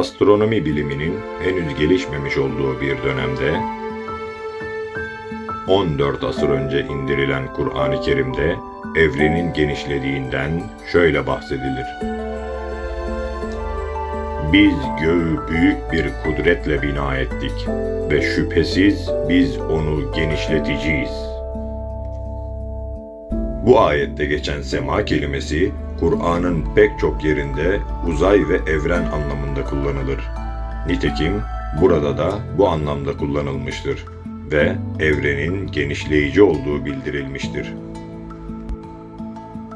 Astronomi biliminin henüz gelişmemiş olduğu bir dönemde 14 asır önce indirilen Kur'an-ı Kerim'de evrenin genişlediğinden şöyle bahsedilir. Biz göğü büyük bir kudretle bina ettik ve şüphesiz biz onu genişleteceğiz. Bu ayette geçen sema kelimesi Kur'an'ın pek çok yerinde uzay ve evren anlamında kullanılır. Nitekim burada da bu anlamda kullanılmıştır ve evrenin genişleyici olduğu bildirilmiştir.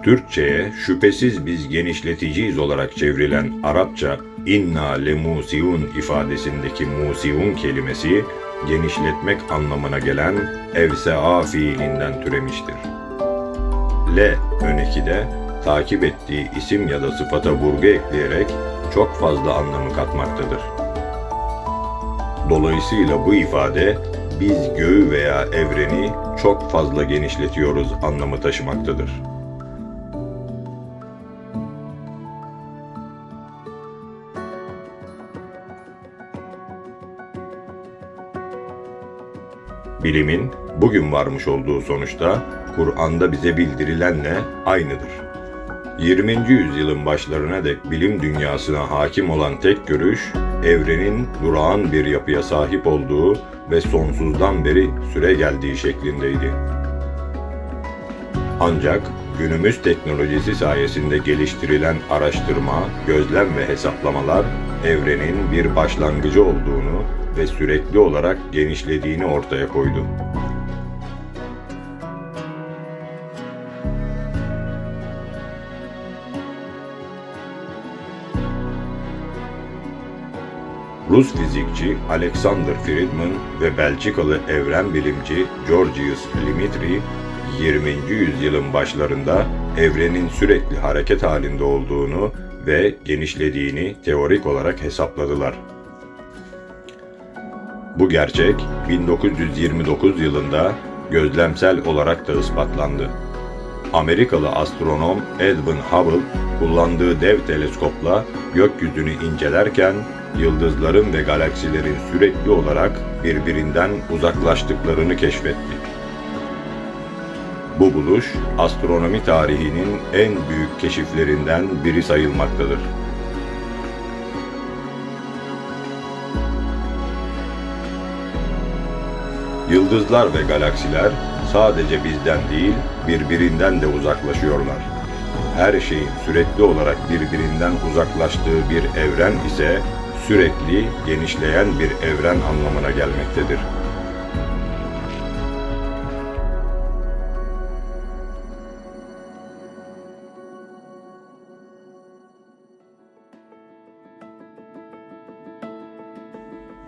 Türkçe'ye şüphesiz biz genişleticiyiz olarak çevrilen Arapça inna lemusiyun ifadesindeki musiyun kelimesi genişletmek anlamına gelen evsea fiilinden türemiştir. L öneki de takip ettiği isim ya da sıfata vurgu ekleyerek çok fazla anlamı katmaktadır. Dolayısıyla bu ifade biz göğü veya evreni çok fazla genişletiyoruz anlamı taşımaktadır. Bilimin bugün varmış olduğu sonuçta Kur'an'da bize bildirilenle aynıdır. 20. yüzyılın başlarına dek bilim dünyasına hakim olan tek görüş, evrenin durağan bir yapıya sahip olduğu ve sonsuzdan beri süre geldiği şeklindeydi. Ancak günümüz teknolojisi sayesinde geliştirilen araştırma, gözlem ve hesaplamalar evrenin bir başlangıcı olduğunu ve sürekli olarak genişlediğini ortaya koydu. Rus fizikçi Alexander Friedman ve Belçikalı evren bilimci Georgius Limitri 20. yüzyılın başlarında evrenin sürekli hareket halinde olduğunu ve genişlediğini teorik olarak hesapladılar. Bu gerçek 1929 yılında gözlemsel olarak da ispatlandı. Amerikalı astronom Edwin Hubble kullandığı dev teleskopla gökyüzünü incelerken yıldızların ve galaksilerin sürekli olarak birbirinden uzaklaştıklarını keşfetti. Bu buluş astronomi tarihinin en büyük keşiflerinden biri sayılmaktadır. Yıldızlar ve galaksiler sadece bizden değil, birbirinden de uzaklaşıyorlar. Her şeyin sürekli olarak birbirinden uzaklaştığı bir evren ise sürekli genişleyen bir evren anlamına gelmektedir.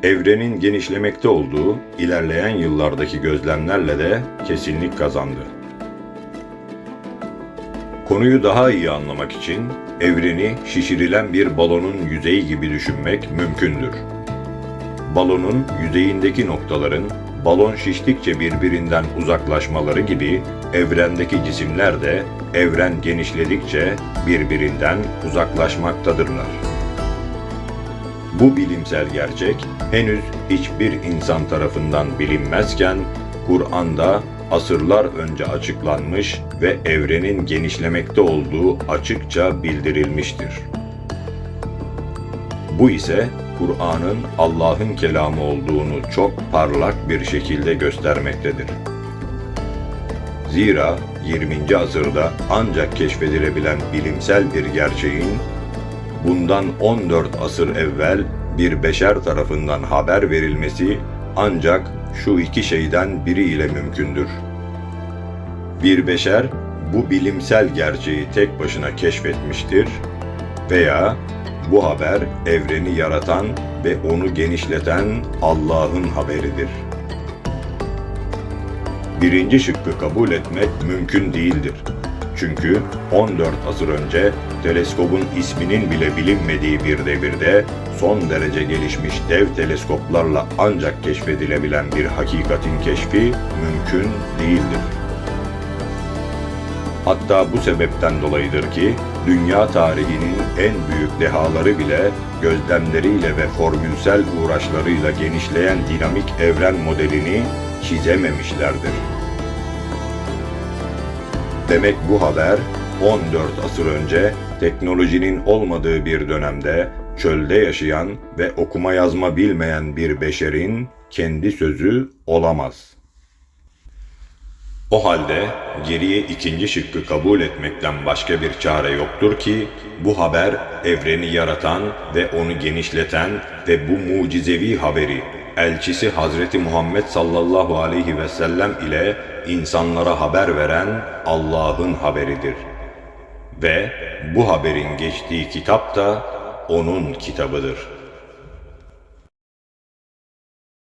Evrenin genişlemekte olduğu ilerleyen yıllardaki gözlemlerle de kesinlik kazandı. Konuyu daha iyi anlamak için evreni şişirilen bir balonun yüzeyi gibi düşünmek mümkündür. Balonun yüzeyindeki noktaların balon şiştikçe birbirinden uzaklaşmaları gibi evrendeki cisimler de evren genişledikçe birbirinden uzaklaşmaktadırlar. Bu bilimsel gerçek henüz hiçbir insan tarafından bilinmezken Kur'an'da asırlar önce açıklanmış ve evrenin genişlemekte olduğu açıkça bildirilmiştir. Bu ise Kur'an'ın Allah'ın kelamı olduğunu çok parlak bir şekilde göstermektedir. Zira 20. asırda ancak keşfedilebilen bilimsel bir gerçeğin bundan 14 asır evvel bir beşer tarafından haber verilmesi ancak şu iki şeyden biriyle mümkündür. Bir beşer bu bilimsel gerçeği tek başına keşfetmiştir veya bu haber evreni yaratan ve onu genişleten Allah'ın haberidir. Birinci şıkkı kabul etmek mümkün değildir. Çünkü 14 asır önce teleskobun isminin bile bilinmediği bir devirde son derece gelişmiş dev teleskoplarla ancak keşfedilebilen bir hakikatin keşfi mümkün değildir. Hatta bu sebepten dolayıdır ki dünya tarihinin en büyük dehaları bile gözlemleriyle ve formülsel uğraşlarıyla genişleyen dinamik evren modelini çizememişlerdir. Demek bu haber 14 asır önce teknolojinin olmadığı bir dönemde çölde yaşayan ve okuma yazma bilmeyen bir beşerin kendi sözü olamaz. O halde geriye ikinci şıkkı kabul etmekten başka bir çare yoktur ki bu haber evreni yaratan ve onu genişleten ve bu mucizevi haberi elçisi Hazreti Muhammed sallallahu aleyhi ve sellem ile insanlara haber veren Allah'ın haberidir. Ve bu haberin geçtiği kitap da onun kitabıdır.''